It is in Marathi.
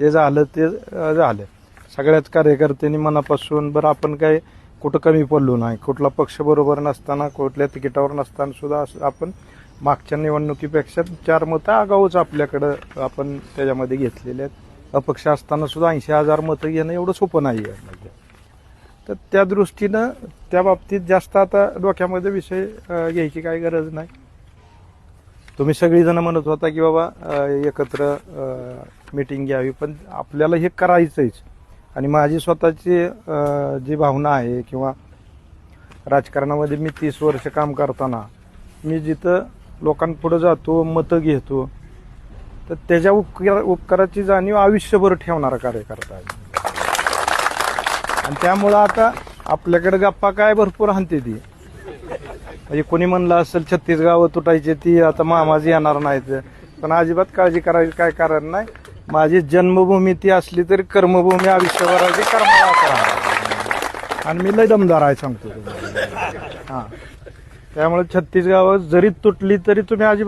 जे झालं ते झालं. सगळ्याच कार्यकर्त्यांनी मनापासून बरं आपण काय कुठं कमी पडलो नाही. कुठला पक्ष बरोबर नसताना कुठल्या तिकिटावर नसताना सुद्धा असं आपण मागच्या निवडणुकीपेक्षा चार मतं आगाऊच आपल्याकडं आपण त्याच्यामध्ये घेतलेले आहेत. अपक्ष असताना सुद्धा ऐंशी हजार मतं घेणं एवढं सोपं नाही आहे म्हणजे. तर त्या दृष्टीनं त्या बाबतीत जास्त आता डोक्यामध्ये विषय घ्यायची काही गरज नाही. तुम्ही सगळीजण म्हणत होता की बाबा एकत्र मीटिंग घ्यावी पण आपल्याला हे करायचंच आणि माझी स्वतःची जी भावना आहे किंवा राजकारणामध्ये मी तीस वर्ष काम करताना मी जिथं लोकांपुढं जातो मतं घेतो तर त्याच्या उपकार उपकाराची जाणीव आयुष्यभर ठेवणारा कार्यकर्ता आहे. आणि त्यामुळं आता आपल्याकडे गप्पा काय भरपूर हानते ती. म्हणजे कोणी म्हणलं असेल छत्तीस गावं तुटायची ती आता मामाजी येणार नाहीत. पण अजिबात काळजी करायची काय कारण नाही. माझी जन्मभूमी ती असली तरी कर्मभूमी आयुष्यभराची कर्माला आणि मी लय दमदार आहे सांगतो हां हा. त्यामुळे छत्तीस गावं जरी तुटली तरी तुम्ही अजिबात